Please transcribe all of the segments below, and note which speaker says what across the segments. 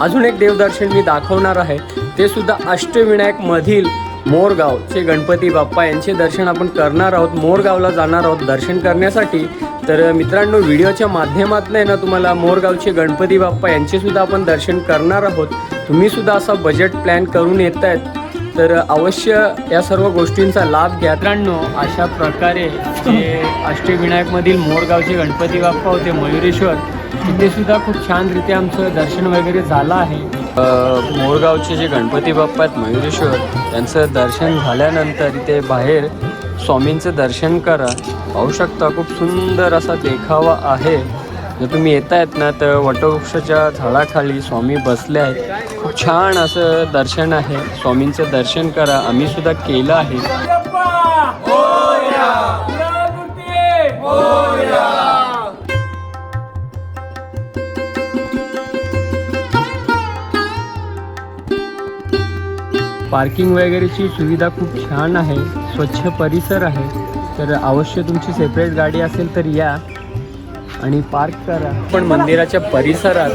Speaker 1: अजून एक देवदर्शन मी दाखवणार आहे. ते सुद्धा अष्टविनायक मधील मोरगावचे गणपती बाप्पा यांचे दर्शन आपण करणार आहोत. मोरगावला जाणार आहोत दर्शन करण्यासाठी. तर मित्रांनो व्हिडिओच्या माध्यमातून आहे ना तुम्हाला मोरगावचे गणपती बाप्पा यांचे सुद्धा आपण दर्शन करणार आहोत. तुम्ही सुद्धा असा बजेट प्लॅन करून येत आहेत तर अवश्य या सर्व गोष्टींचा लाभ घ्या. मित्रांनो अशा प्रकारे जे अष्टविनायकमधील मोरगावचे गणपती बाप्पा होते मयुरेश्वर तिथे सुद्धा खूप छानरीत्या आमचं दर्शन वगैरे झालं आहे. मोरगावचे जे गणपती बाप्पा आहेत मयुरेश्वर त्यांचं दर्शन झाल्यानंतर इथे बाहेर स्वामींचं दर्शन करा. पाहू शकता खूप सुंदर असा देखावा आहे. जर तुम्ही येत आहेत ना तर वटवृक्षाच्या झाडाखाली स्वामी बसले आहेत. खूप छान असं दर्शन आहे. स्वामींचं दर्शन करा. आम्ही सुद्धा केलं आहे. पार्किंग वगैरेची सुविधा खूप छान आहे स्वच्छ परिसर आहे. तर अवश्य तुमची सेपरेट गाडी असेल तर या आणि पार्क करा. पण मंदिराच्या परिसरात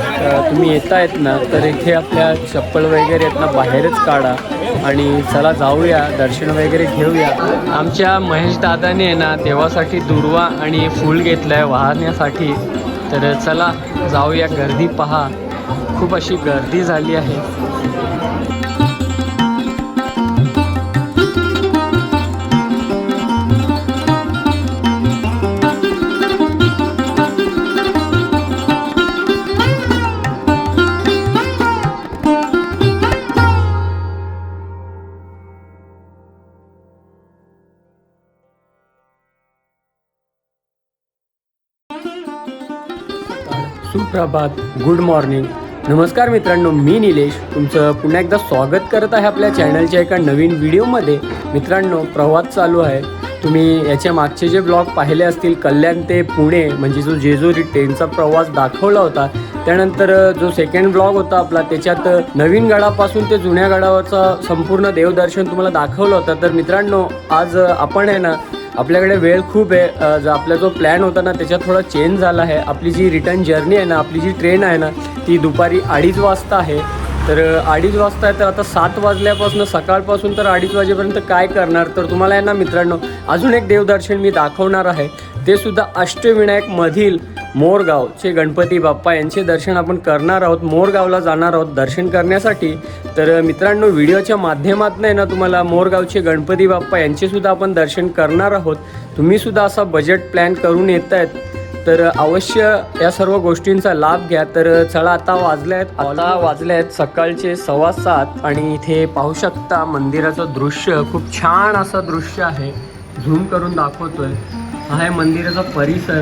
Speaker 1: तुम्ही येत आहेत ना तर इथे आपल्या चप्पल वगैरे आहेत ना बाहेरच काढा. आणि चला जाऊया दर्शन वगैरे घेऊया. आमच्या महेश दादाने आहे ना देवासाठी दुर्वा आणि फूल घेतलं आहे वाहण्यासाठी. तर चला जाऊया गर्दी पहा. खूप अशी गर्दी झाली आहे. प्रभात गुड मॉर्निंग. नमस्कार मित्रांनो मी निलेश. तुमचं पुन्हा एकदा स्वागत करत आहे आपल्या चॅनलच्या एका नवीन व्हिडिओमध्ये. मित्रांनो प्रवास चालू आहे. तुम्ही याच्या मागचे जे ब्लॉग पाहिले असतील कल्याण ते पुणे म्हणजे जो जेजुरी ट्रेनचा प्रवास दाखवला होता त्यानंतर जो सेकंड ब्लॉग होता आपला त्याच्यात नवीन गडापासून ते जुन्या गडावरचा संपूर्ण देवदर्शन तुम्हाला दाखवलं होतं. तर मित्रांनो आज आपण आहे ना आपल्याकडे वेळ खूप आहे जो आपला जो प्लॅन होता ना त्याच्यात थोडा चेंज झाला आहे. आपली जी रिटर्न जर्नी आहे ना आपली जी ट्रेन आहे ना ती दुपारी अडीच वाजता आहे. तर अडीच वाजता आहे तर आता सात वाजल्यापासून सकाळपासून तर अडीच वाजेपर्यंत काय करणार? तर तुम्हाला आहे ना मित्रांनो अजून एक देवदर्शन मी दाखवणार आहे. ते सुद्धा अष्टविनायकमधील मोरगावचे गणपती बाप्पा यांचे दर्शन आपण करणार आहोत. मोरगावला जाणार आहोत दर्शन करण्यासाठी. तर मित्रांनो व्हिडिओच्या माध्यमातून आहे ना तुम्हाला मोरगावचे गणपती बाप्पा यांचे सुद्धा आपण दर्शन करणार आहोत. तुम्ही सुद्धा असा बजेट प्लॅन करून येत आहेत तर अवश्य या सर्व गोष्टींचा लाभ घ्या. तर चला आता वाजले आहेत आता वाजले आहेत सकाळचे सव्वा सात आणि इथे पाहू शकता मंदिराचं दृश्य. खूप छान असं दृश्य आहे. झूम करून दाखवतोय. हा आहे मंदिराचा परिसर.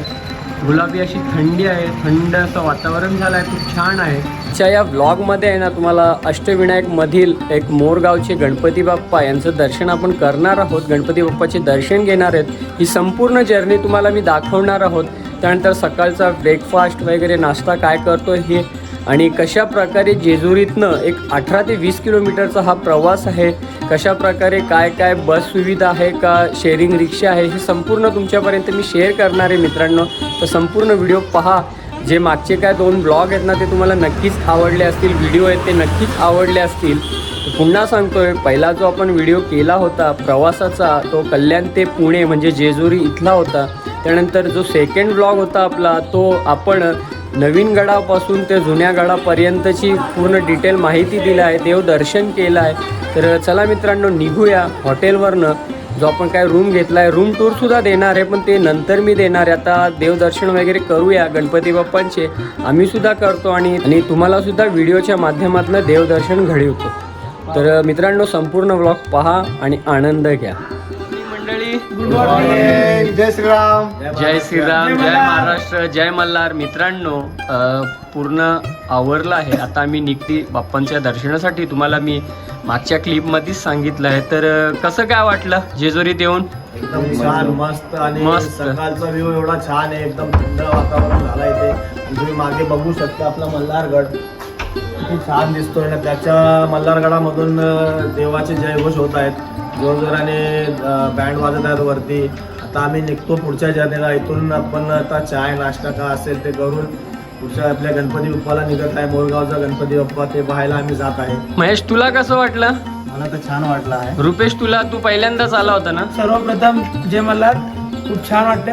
Speaker 1: गुलाबी अशी थंडी आहे. थंड असं वातावरण झालं आहे खूप छान आहे. आजच्या या व्लॉगमध्ये आहे ना तुम्हाला अष्टविनायकमधील एक मोरगावचे गणपती बाप्पा यांचं दर्शन आपण करणार आहोत. गणपती बाप्पाचे दर्शन घेणार आहेत. ही संपूर्ण जर्नी तुम्हाला मी दाखवणार आहोत. त्यानंतर सकाळचा ब्रेकफास्ट वगैरे नाश्ता काय करतो हे आणि कशा प्रकारे जेजुरीतनं एक अठरा ते वीस किलोमीटरचा हा प्रवास आहे कशा प्रकारे काय काय बस सुविधा आहे का शेअरिंग रिक्षा आहे हे संपूर्ण तुमच्यापर्यंत मी शेअर करणार आहे मित्रांनो. तर संपूर्ण व्हिडिओ पहा. जे मागचे काय दोन ब्लॉग आहेत ना ते तुम्हाला नक्कीच आवडले असतील व्हिडिओ आहेत ते नक्कीच आवडले असतील. पुन्हा सांगतोय पहिला जो आपण व्हिडिओ केला होता प्रवासाचा तो कल्याण ते पुणे म्हणजे जेजुरी इथला होता. त्यानंतर जो सेकंड ब्लॉग होता आपला तो आपण नवीन गडापासून ते जुन्या गडापर्यंतची पूर्ण डिटेल माहिती दिली आहे देवदर्शन केलं आहे. तर चला मित्रांनो निघूया हॉटेलवरनं. जो आपण काय रूम घेतला आहे रूम टूरसुद्धा देणार आहे पण ते नंतर मी देणार आहे. आता देवदर्शन वगैरे करूया गणपती बाप्पांचे. आम्हीसुद्धा करतो आणि आणि तुम्हालासुद्धा व्हिडिओच्या माध्यमातून देवदर्शन घडवतो. तर मित्रांनो संपूर्ण ब्लॉग पहा आणि आनंद घ्या.
Speaker 2: जय श्रीराम
Speaker 1: जय श्रीराम जय महाराष्ट्र जय मल्हार मित्रांनो अ, पूर्ण आवरलं आहे. आता आम्ही निघती बाप्पांच्या दर्शनासाठी. तुम्हाला मी मागच्या क्लिपमध्येच सांगितलं आहे. तर अ, कसं काय वाटलं जेजुरीत येऊन?
Speaker 2: एकदम छान मस्त आणि
Speaker 1: मस्त.
Speaker 2: सकाळचा व्ह्यू एवढा छान आहे. एकदम थंड वातावरण झाला इथे. आणि तुम्ही मागे बघू शकता आपला मल्हारगड. किती छान दिसतोय ना. त्याच्या मल्हारगडामधून अं, देवाचे जयघोष होत आहेत. जोरजोराने बँड वाजत आहेत वरती आता आम्ही निघतो पुढच्या जर्नीला इथून आपण आता चाय नाश्ता का असेल ते करून पुढच्या आपल्या गणपती बाप्पाला निघत आहे. मोरगावचा गणपती बाप्पा ते पाहायला आम्ही जात आहे.
Speaker 1: महेश तुला कसं वाटलं?
Speaker 2: मला तर छान वाटलं आहे.
Speaker 1: रुपेश तुला तू पहिल्यांदाच आला होता ना?
Speaker 3: सर्वप्रथम जय मल्हार खूप छान वाटते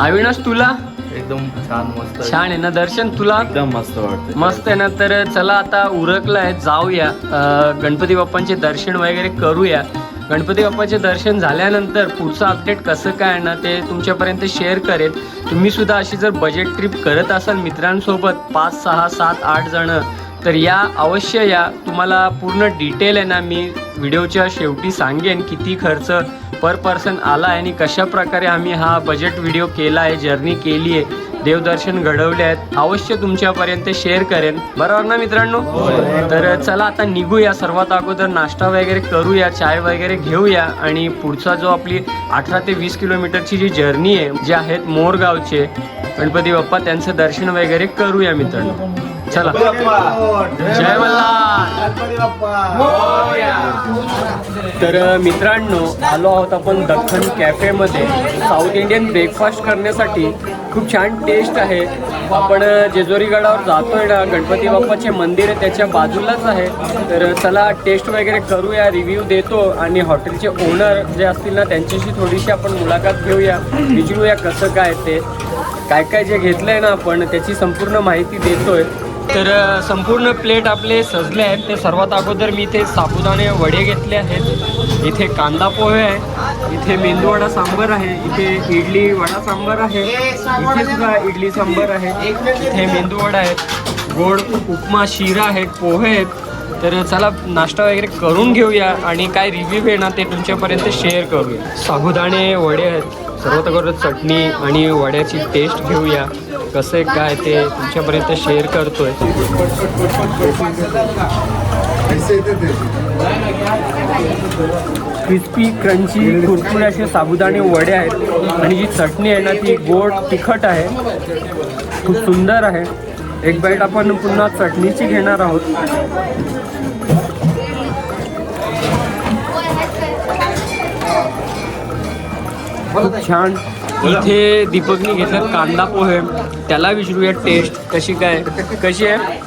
Speaker 1: अविनाश तुला?
Speaker 4: एकदम छान मस्त.
Speaker 1: छान आहे ना दर्शन तुला?
Speaker 4: एकदम मस्त वाटतं
Speaker 1: मस्त आहे ना तर चला आता उरकलाय जाऊया. अं, गणपती बाप्पांचे दर्शन वगैरे करूया. गणपती बाप्पाचे दर्शन झाल्यानंतर पुढचं अपडेट कसं काय आहे ना ते तुमच्यापर्यंत शेअर करेन. तुम्ही सुद्धा अशी जर बजेट ट्रिप करत असाल मित्रांसोबत पाच सहा सात आठ जण तर या अवश्य या. तुम्हाला पूर्ण डिटेल आहे ना मी व्हिडिओच्या शेवटी सांगेन किती खर्च पर पर्सन आला आहे आणि कशा प्रकारे आम्ही हा बजेट व्हिडिओ केला आहे जर्नी केली आहे देवदर्शन घडवले आहेत अवश्य तुमच्यापर्यंत शेअर करेन. बरोबर ना मित्रांनो? तर चला आता निघूया. सर्वात अगोदर नाश्ता वगैरे करूया चाय वगैरे घेऊया आणि पुढचा जो आपली अठरा ते वीस किलोमीटरची जी जर्नी आहे जे आहेत मोरगावचे गणपती बाप्पा त्यांचं दर्शन वगैरे करूया मित्रांनो. चला. जय मल्हार. तर मित्रांनो आलो आहोत आपण दख्खन कॅफेमध्ये. साऊथ इंडियन ब्रेकफास्ट करण्यासाठी खूप छान टेस्ट आहे. आपण जेजुरीगडावर जातोय ना गणपती बाप्पाचे मंदिर आहे त्याच्या बाजूलाच आहे. तर चला टेस्ट वगैरे करूया रिव्ह्यू देतो आणि हॉटेलचे ओनर जे असतील ना त्यांच्याशी थोडीशी आपण मुलाखत घेऊया विचारूया कसं काय ते. काय काय जे घेतलंय ना आपण त्याची संपूर्ण माहिती देतोय. तर संपूर्ण प्लेट आपले सजले आहेत. ते सर्वात अगोदर मी इथे साबुदाणे वडे घेतले आहेत. इथे कांदा पोहे आहे. इथे मेंदू वडा सांबर आहे. इथे इडली वडा सांबर आहे. इथे सुद्धा इडली सांबर आहे. इथे मेंदू वडा आहेत. गोड उपमा शिरा आहेत पोहे आहेत. तर चला नाश्ता वगैरे करून घेऊया आणि काय रिव्ह्यू आहे ना ते तुमच्यापर्यंत शेअर करूया. साबुदाणे वडे आहेत. सर्वात अगोदर चटणी आणि वड्याची टेस्ट घेऊया. कसं आहे काय ते तुमच्यापर्यंत शेअर करतोय. क्रिस्पी क्रंची कुरकुरे असे साबुदाणे वडे आहेत. आणि जी चटणी आहे ना ती गोड तिखट आहे. खूप सुंदर आहे. एक बाईट आपण पुन्हा चटणीची घेणार आहोत. खूप छान. इथे दीपकनी घेतलं कांदा पोहे. त्याला विचारूया टेस्ट कशी काय? कशी आहे?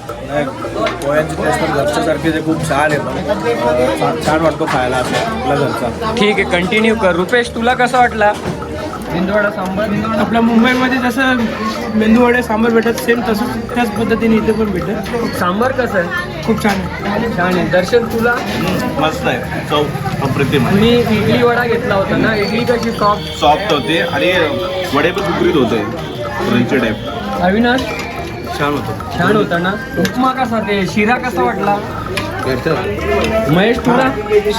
Speaker 2: पोह्यांची टेस्ट पण घरच्यासारखी ते खूप छान आहे छान- वाटतो खायला घरचा.
Speaker 1: ठीक आहे कंटिन्यू कर. रुपेश तुला कसा वाटला? मेंदूवडा सांबार.
Speaker 3: आपल्या मुंबईमध्ये जसं मेंदू वडे सांबार भेटत सेम तसंच त्याच पद्धतीने इथे पण भेटत.
Speaker 1: सांबार कसं आहे?
Speaker 3: खूप छान आहे.
Speaker 1: छान आहे. दर्शन तुला?
Speaker 4: मस्त आहे. चव अप्रतिम आहे
Speaker 1: मी इडली वडा घेतला होता ना. इडली कशी सॉफ्ट
Speaker 4: सॉफ्ट होते आणि वडे पण कुकरीत होते. टाईप
Speaker 1: अविनाश?
Speaker 4: छान होतं.
Speaker 1: छान होता ना. उपमा कसा ते? शिरा कसा वाटला? महेश तुला?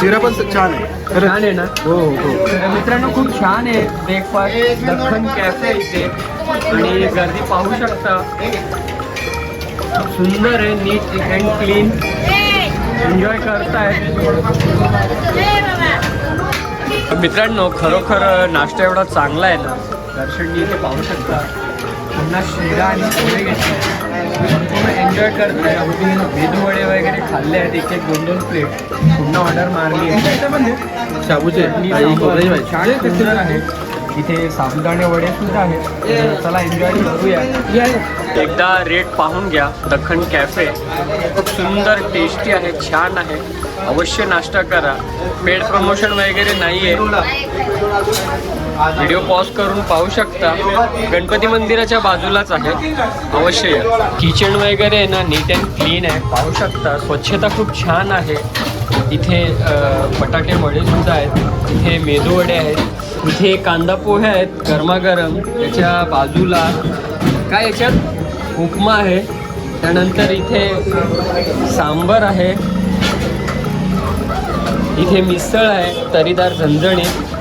Speaker 2: शिरा पण छान आहे.
Speaker 1: छान आहे ना? हो हो तर मित्रांनो खूप छान आहे ब्रेकफास्ट दख्खन कॅफे इथे. आणि गर्दी पाहू शकता. सुंदर आहे नीट अँड क्लीन एन्जॉय करतायत मित्रांनो खरोखर नाश्ता एवढा चांगला आहे ना? दर्शननी इथे पाहू शकता. पुन्हा शिरा आणि पोहे घेतले. संपूर्ण एन्जॉय करताय मेदू वडे वगैरे खाल्ले आहेत एक एक दोन दोन प्लेट. पुन्हा ऑर्डर मारली आहे.
Speaker 2: शाबूचे
Speaker 1: छान सुंदर आहे. इथे साबुदाणे वडे सुद्धा आहेत. चला एन्जॉय करूया. एकदा रेट पाहून घ्या. दख्खन कॅफे खूप सुंदर टेस्टी आहे छान आहे. अवश्य नाश्ता करा. पेड प्रमोशन वगैरे नाही आहे व्हिडिओ पॉज करून पाहू शकता. गणपती मंदिराच्या बाजूलाच आहे. अवश्य या. किचन वगैरे आहे ना नीट अँड क्लीन आहे. पाहू शकता. स्वच्छता खूप छान आहे. इथे अ, बटाटे वडे सुद्धा आहेत. इथे मेदूवडे आहेत. इथे कांदा पोहे आहेत. गरमागरम. त्याच्या बाजूला काय याच्यात? उपमा आहे. त्यानंतर इथे सांबर आहे. इथे मिसळ आहे. तरीदार झणझणीत.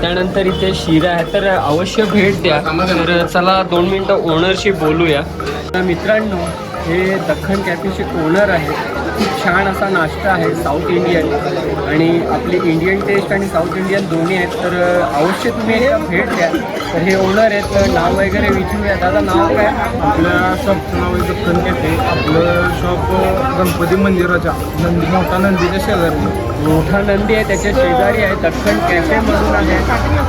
Speaker 1: त्यानंतर इथे शिरा आहे. तर अवश्य भेट द्या. तर चला दोन मिनटं ओनरशी बोलूया. तर मित्रांनो हे दख्खन कॅफेचे ओनर आहे खूप छान असा नाश्ता आहे साऊथ इंडियन आणि आपली इंडियन टेस्ट आणि साऊथ इंडियन दोन्ही आहेत तर अवश्य तुम्ही एकदा भेट द्या. तर हे ओनर आहेत नाव वगैरे विचारूया. दादा नाव काय?
Speaker 2: आपलं सब नाव आहे कॅफे
Speaker 3: आपलं शॉप गणपती मंदिराच्या नंदी मोठा नंदीच्या शेजारी.
Speaker 1: मोठा नंदी आहे त्याच्या शेजारी आहे दख्खन कॅफेमधून आहे.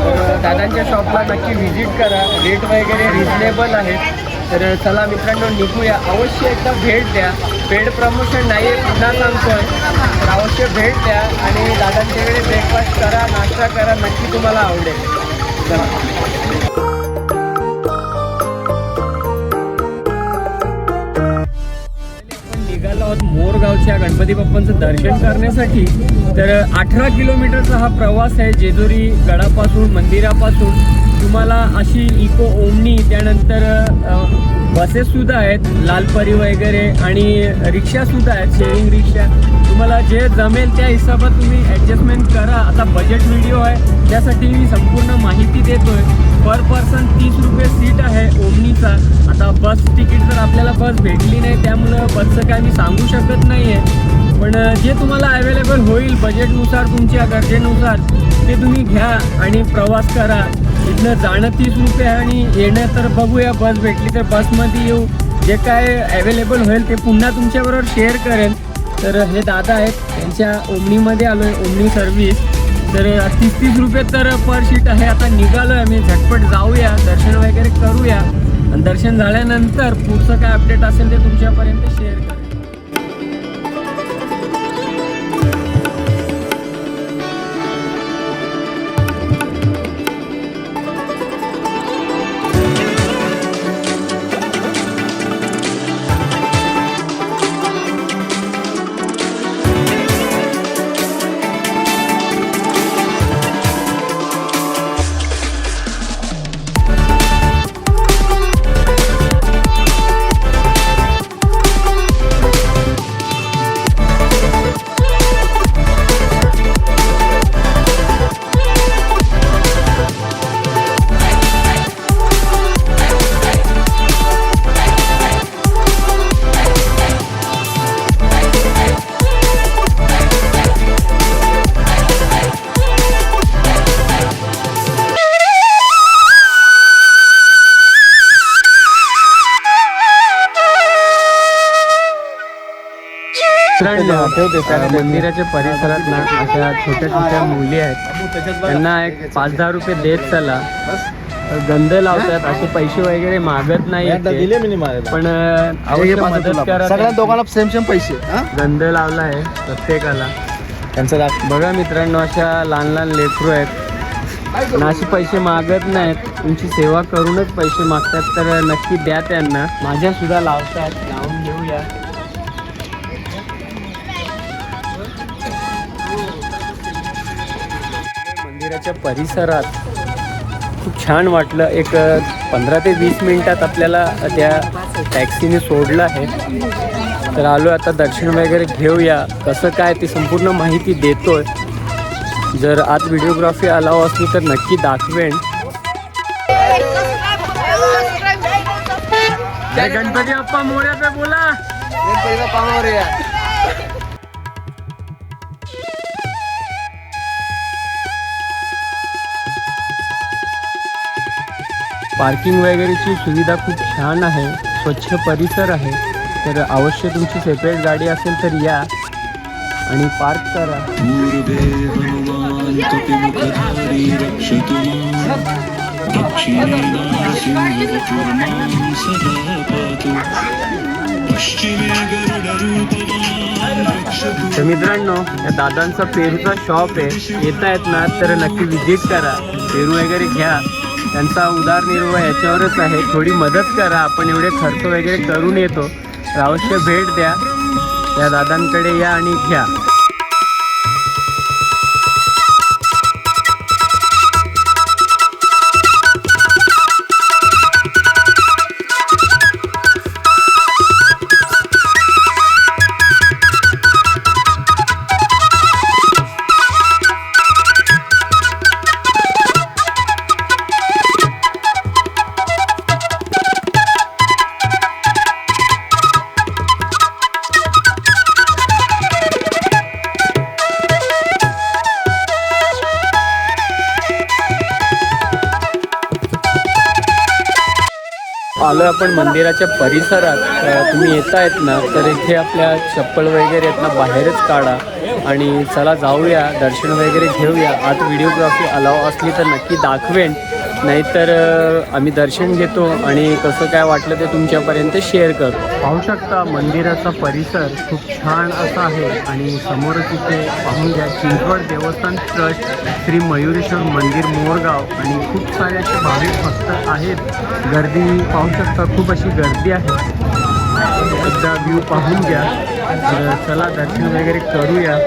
Speaker 1: तर दादांच्या शॉपला नक्की व्हिजिट करा. रेट वगैरे रिजनेबल आहेत तर चला मित्रांनो निघूया. अवश्य एकदा भेट द्या. पेड प्रमोशन नाही आहे पुन्हा सांगतोय. तर अवश्य भेट द्या आणि दादांच्याकडे ब्रेकफास्ट करा नाश्ता करा नक्की तुम्हाला आवडेल. चला. मोरगावच्या गणपती बाप्पांचं दर्शन करण्यासाठी. तर अठरा किलोमीटरचा हा प्रवास आहे जेजुरी गडापासून मंदिरापासून. तुम्हाला अशी इको ओमनी त्यानंतर बसेससुद्धा आहेत लालपरी वगैरे आणि रिक्षासुद्धा आहेत शेअरिंग रिक्षा. तुम्हाला जे जमेल त्या हिशोबात तुम्ही ॲडजस्टमेंट करा. आता बजेट व्हिडिओ आहे त्यासाठी मी संपूर्ण माहिती देतो आहे पर पर्सन तीस रुपये सीट आहे ओमनीचा. आता बस तिकीट जर आपल्याला बस भेटली नाही त्यामुळं बसचं काय मी सांगू शकत नाही आहे पण जे तुम्हाला अवेलेबल होईल बजेटनुसार तुमच्या गरजेनुसार ते तुम्ही घ्या आणि प्रवास करा. इथनं जाणं तीस रुपये आणि येणं तर बघूया बस भेटली तर बसमध्ये येऊ. जे काय अवेलेबल होईल ते पुन्हा तुमच्याबरोबर शेअर करेन. तर हे दादा आहेत त्यांच्या ओमनीमध्ये आलो आहे ओमनी सर्व्हिस तर तीस तीस रुपये तर पर सीट आहे. आता निघालो आहे आम्ही झटपट जाऊया दर्शन वगैरे करूया. आणि दर्शन झाल्यानंतर पुढचं काय अपडेट असेल ते तुमच्यापर्यंत शेअर मंदिराच्या परिसरात ना अशा छोट्या छोट्या मुली आहेत. त्यांना एक पाच दहा रुपये देत चला. गंध लावतात असे पैसे वगैरे मागत नाही
Speaker 2: दिले मी
Speaker 1: पण मदत करा
Speaker 2: सगळ्या दोघांना सेम सेम पैसे?
Speaker 1: गंध लावला आहे प्रत्येकाला.
Speaker 2: त्यांचं
Speaker 1: बघा मित्रांनो अशा लहान लहान लेकरू आहेत. पण असे पैसे मागत नाहीत. तुमची सेवा करूनच पैसे मागतात. तर नक्की द्या त्यांना. माझ्या सुद्धा लावतात. लावून घेऊया मंदिराच्या परिसरात खूप छान वाटलं. एक पंधरा ते वीस मिनिटात आपल्याला त्या टॅक्सीने सोडलं आहे. तर आलो आता दर्शन वगैरे घेऊया. कसं काय ते संपूर्ण माहिती देतोय. जर आज व्हिडिओग्राफी अलाव असली तर नक्की दाखवेन. गणपती बाप्पा मोर्या पे बोला. पार्किंग वगैरेची सुविधा खूप छान आहे स्वच्छ परिसर आहे. तर अवश्य तुमची सेपरेट गाडी असेल तर या आणि पार्क करा. तर मित्रांनो या दादांचा पेरूचा शॉप आहे. येत आहेत ना तर नक्की व्हिजिट करा. पेरू वगैरे घ्या. त्यांचा उदारनिर्वाह याच्यावरच आहे. थोडी मदत करा. आपण एवढे खर्च वगैरे करून येतो. तर अवश्य भेट द्या. या दादांकडे या आणि घ्या. आलो आपण मंदिराच्या परिसरात. तुम्ही येत आहेत ना तर इथे आपल्या चप्पल वगैरे आहेत ना बाहेरच काढा. आणि चला जाऊया दर्शन वगैरे घेऊया. आत व्हिडिओग्राफी अलाव असली तर नक्की दाखवेन. नाहीतर आम्ही दर्शन घेतो आणि कसं काय वाटलं ते तुमच्यापर्यंत शेअर करतो पाहू शकता मंदिराचा परिसर खूप छान असा आहे आणि समोरच इथे पाहून घ्या चिंचवड देवस्थान ट्रस्ट श्री मयुरेश्वर मंदिर मोरगाव आणि खूप सारे असे भाविक भक्त आहेत. गर्दी पाहू शकता खूप अशी गर्दी आहे. एकदा व्ह्यू पाहून घ्या. चला दर्शन वगैरे करूया.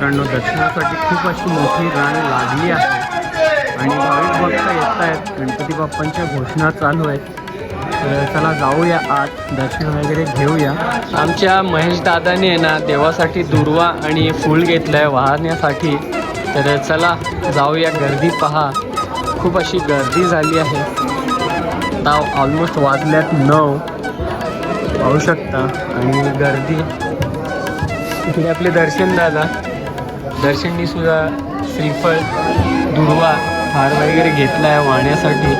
Speaker 1: कारण दर्शनासाठी खूप अशी मोठी रांग लागली आहे. आणि भाविक भक्त येत आहेत गणपती बाप्पांच्या घोषणा चालू आहेत. तर चला जाऊया आत. दर्शन वगैरे घेऊया. आमच्या महेश दादाने आहे ना देवासाठी दुर्वा आणि फूल घेतलं आहे वाहण्यासाठी. तर चला जाऊया गर्दी पहा. खूप अशी गर्दी झाली आहे. आता ऑलमोस्ट वाजल्यात नऊ. पाहू शकता. आणि गर्दी. इकडे आपले दर्शन दादा. दर्शननी सुद्धा श्रीफळ दुर्वा. हार वगैरे घेतला आहे वाहण्यासाठी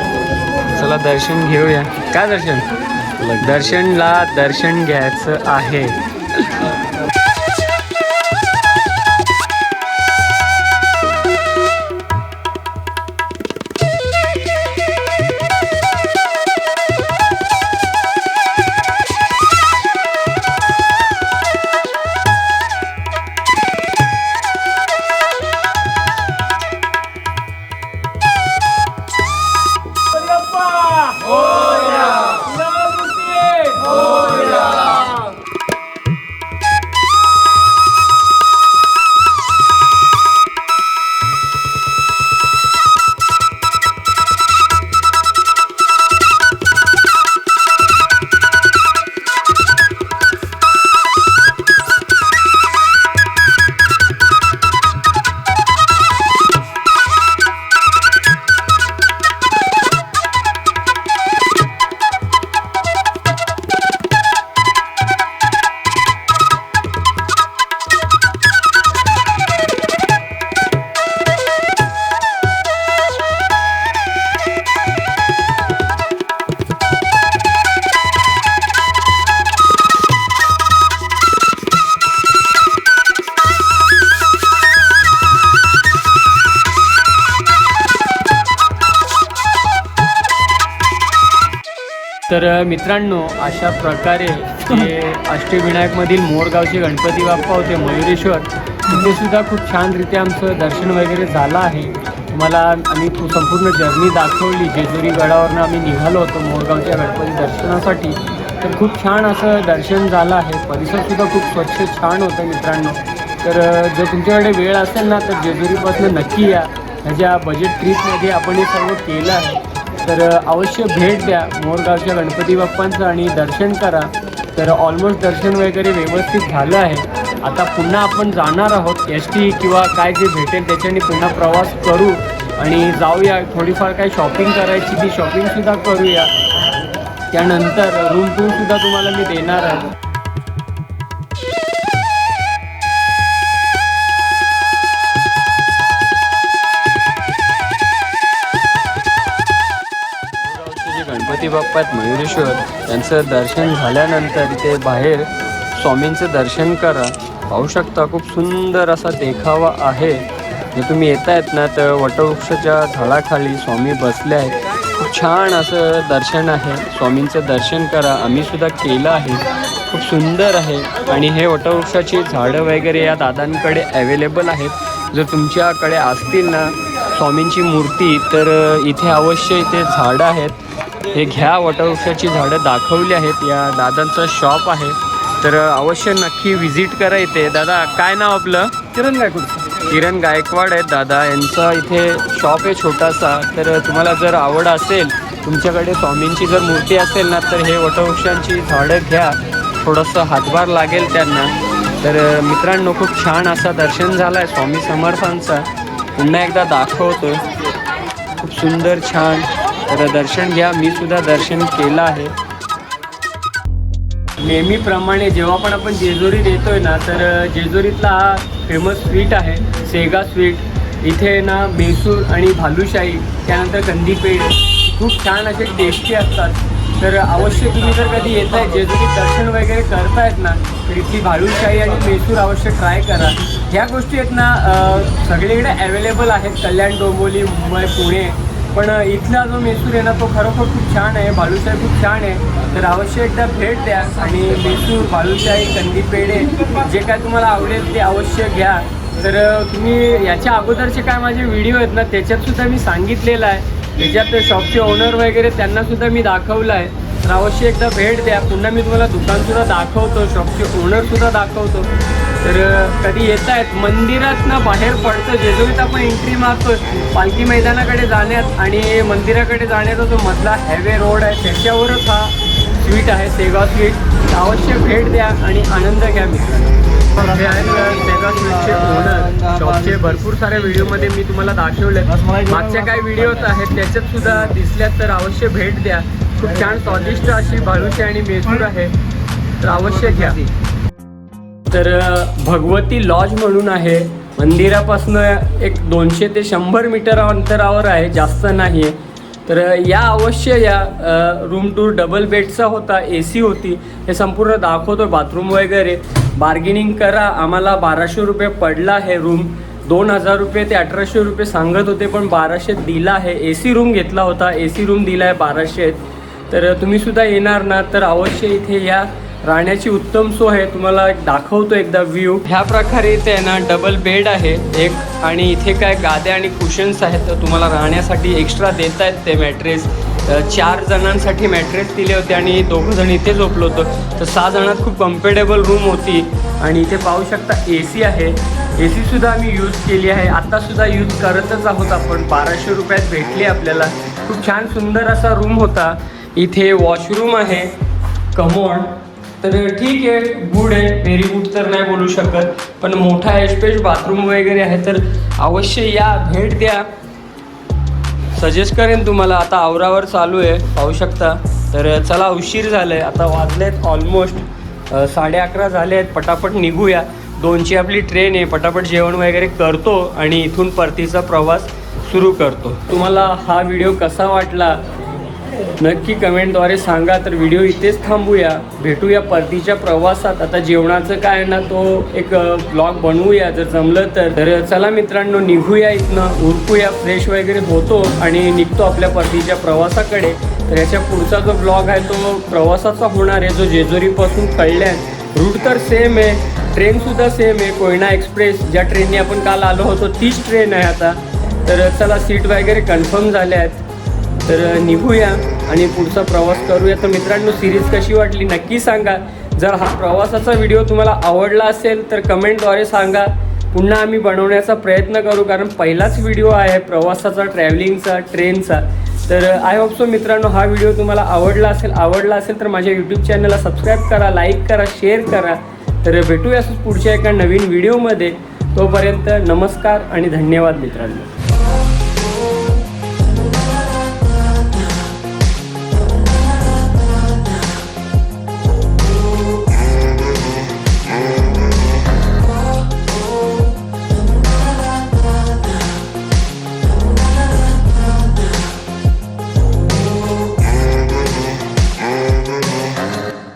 Speaker 1: चला दर्शन घेऊया. काय दर्शन? दर्शनला दर्शन घ्यायचं आहे. तर मित्रांनो अशा प्रकारे जे अष्टविनायकमधील मोरगावचे गणपती बाप्पा होते मयुरेश्वर तिथेसुद्धा खूप छानरित्या आमचं दर्शन वगैरे झालं आहे. तुम्हाला आम्ही संपूर्ण जर्नी दाखवली. जेजुरी गडावरनं आम्ही निघालो होतो मोरगावच्या गणपती दर्शनासाठी. तर खूप छान असं दर्शन झालं आहे. परिसरसुद्धा खूप स्वच्छ छान होतं मित्रांनो. तर जर तुमच्याकडे वेळ असेल ना तर जेजुरीपासून नक्की या. ह्याच्या बजेट ट्रीपमध्ये आपण हे सर्व केलं आहे तर अवश्य भेट द्या. मोरगावच्या गणपती बाप्पांचं आणि दर्शन करा. तर ऑलमोस्ट दर्शन वगैरे व्यवस्थित झालं आहे. आता पुन्हा आपण जाणार आहोत. एस टी किंवा काय जे भेटेल त्याच्याने पुन्हा प्रवास करू. आणि जाऊया. थोडीफार काय शॉपिंग करायची ती शॉपिंगसुद्धा करूया. त्यानंतर रूम टूरसुद्धा तुम्हाला मी देणार आहे. गणपती बाप्पा आहेत मयुरेश्वर यांचं दर्शन झाल्यानंतर इथे बाहेर स्वामींचं दर्शन करा. पाहू शकता खूप सुंदर असा देखावा आहे. जर तुम्ही येत आहेत ना तर वटवृक्षाच्या झाडाखाली स्वामी बसले आहेत. खूप छान असं दर्शन आहे. स्वामींचं दर्शन करा. आम्ही सुद्धा केलं आहे. खूप सुंदर आहे. आणि हे वटवृक्षाची झाडं वगैरे या दादांकडे अवेलेबल आहेत. जर तुमच्याकडे असतील ना स्वामींची मूर्ती तर इथे अवश्य इथे झाडं आहेत. हे घ्या वटवृक्षाची झाडं दाखवली आहेत. या दादांचं शॉप आहे. तर अवश्य नक्की व्हिजिट करा इथे. दादा काय नाव आपलं?
Speaker 3: किरण गायकवाड.
Speaker 1: किरण गायकवाड आहेत दादा. यांचा इथे शॉप आहे छोटासा. तर तुम्हाला जर आवड असेल तुमच्याकडे स्वामींची जर मूर्ती असेल ना तर हे वटवृक्षांची झाडं घ्या. थोडंसं हातभार लागेल त्यांना. तर मित्रांनो खूप छान असा दर्शन झाला आहे स्वामी समर्थांचा. पुन्हा एकदा दाखवतो खूप सुंदर छान. तर दर्शन घ्या मी सुद्धा दर्शन केलं आहे. नेहमीप्रमाणे जेव्हा पण आपण जेजुरीत येतोय ना तर जेजुरीतला हा फेमस स्वीट आहे सेगा स्वीट इथे ना बेसूर आणि भालूशाही त्यानंतर कंदी खूप छान असे टेस्टी असतात. तर अवश्य तुम्ही जर कधी येत आहे जेजुरी दर्शन वगैरे करतायत ना तर इथली भालूशाही आणि मेसूर अवश्य ट्राय करा. ह्या गोष्टी आहेत ना सगळीकडे अवेलेबल आहेत. कल्याण डोंबोली मुंबई पुणे. पण इथला जो मेसूर आहे ना तो खरोखर खूप छान आहे. बालुशाही खूप छान आहे. तर अवश्य एकदा भेट द्या. आणि मेसूर बालुशाही कंदी पेढे जे काय तुम्हाला आवडेल ते अवश्य घ्या. तर तुम्ही याच्या अगोदरचे काय माझे व्हिडिओ आहेत ना त्याच्यात सुद्धा मी सांगितलेलं आहे. त्याच्यात शॉपचे ओनर वगैरे त्यांना सुद्धा मी दाखवलं आहे. तर अवश्य एकदा भेट द्या. पुन्हा मी तुम्हाला दुकानसुद्धा दाखवतो. शॉपचे ओनरसुद्धा दाखवतो. तर कधी येत आहेत मंदिरात ना बाहेर पडतं जेजुरीत आपण एंट्री मारतो पालखी मैदानाकडे जाण्यात आणि मंदिराकडे जाण्याचा जो मधला हायवे रोड आहे त्याच्यावरच हा स्वीट आहे सेगाव स्वीट अवश्य भेट द्या आणि आनंद घ्या मित्रांनो. स्वीटचे शॉपचे भरपूर साऱ्या व्हिडिओमध्ये मी तुम्हाला दाखवले. मागच्या काही व्हिडिओज आहेत त्याच्यात सुद्धा दिसल्यात तर अवश्य भेट द्या. खूप छान स्वादिष्ट अशी बालुशी आणि मेसूर आहे. तर अवश्य घ्या. तर भगवती लॉज म्हणून आहे. मंदिरापासनं एक दोनशे ते शंभर मीटर अंतरावर आहे जास्त नाही आहे तर या अवश्य या रूम टूर डबल बेडचा होता ए सी होती. हे संपूर्ण दाखवतो बाथरूम वगैरे. बार्गेनिंग करा आम्हाला बाराशे रुपये पडला आहे रूम दोन हजार रुपये ते अठराशे रुपये सांगत होते पण बाराशे दिला आहे. ए सी रूम घेतला होता. ए सी रूम दिला आहे बाराशे तर तुम्ही सुद्धा येणार ना तर अवश्य इथे या. राहण्याची उत्तम सोय आहे. तुम्हाला एक दाखवतो एकदा व्ह्यू ह्या प्रकारे इथे आहे ना डबल बेड आहे एक आणि इथे काय गाद्या आणि कुशन्स आहेत तर तुम्हाला राहण्यासाठी एक्स्ट्रा देत आहेत ते मॅट्रेस चार जणांसाठी मॅट्रेस दिले होते आणि दोघं जण इथे झोपलो होतो. तर सहा जणात खूप कम्फर्टेबल रूम होती. आणि इथे पाहू शकता ए सी आहे. ए सीसुद्धा आम्ही यूज केली आहे. आत्तासुद्धा यूज करतच आहोत आपण. बाराशे रुपयात भेटली आपल्याला. खूप छान सुंदर असा रूम होता. इथे वॉशरूम आहे. कमोड तर ठीक आहे गुड आहे. व्हेरी गुड तर नाही बोलू शकत. पण मोठा एस्पेश बाथरूम वगैरे आहे तर अवश्य या भेट द्या. सजेस्ट करेन तुम्हाला. आता आवरावर चालू आहे पाहू शकता. तर चला उशीर झालं आहे आता वाजले आहेत ऑलमोस्ट साडे अकरा झाले आहेत. पटापट निघूया. दोनची आपली ट्रेन आहे. पटापट जेवण वगैरे करतो आणि इथून परतीचा प्रवास सुरू करतो. तुम्हाला हा व्हिडिओ कसा वाटला? नक्की कमेंटद्वारे सांगा तर व्हिडिओ इथेच थांबूया. भेटूया परतीच्या प्रवासात. आता जेवणाचं काय आहे ना तो एक ब्लॉग बनवूया. जर जमलं तर. तर चला मित्रांनो निघूया इथनं उरकूया फ्रेश वगैरे होतो आणि निघतो आपल्या परतीच्या प्रवासाकडे. तर याच्या पुढचा जो ब्लॉग आहे तो प्रवासाचा होणार आहे जो जेजुरीपासून कळल्यान रूट तर सेम आहे ट्रेनसुद्धा सेम आहे कोयना एक्सप्रेस ज्या ट्रेनने आपण काल आलो होतो तीच ट्रेन आहे आता. तर चला सीट वगैरे कन्फर्म झाल्या आहेत. तर निघूया आणि पुढचा प्रवास करूया. तर मित्रांनो सिरीज कशी वाटली नक्की सांगा. जर हा प्रवासाचा व्हिडिओ तुम्हाला आवडला असेल तर कमेंटद्वारे सांगा. पुन्हा आम्ही बनवण्याचा प्रयत्न करू कारण पहिलाच व्हिडिओ आहे प्रवासाचा ट्रॅव्हलिंगचा ट्रेनचा तर आय होप सो मित्रांनो हा व्हिडिओ तुम्हाला आवडला असेल आवडला असेल तर माझ्या यूट्यूब चॅनलला सबस्क्राईब करा लाईक करा शेअर करा. तर भेटूया असंच पुढच्या एका नवीन व्हिडिओमध्ये तोपर्यंत नमस्कार आणि धन्यवाद मित्रांनो.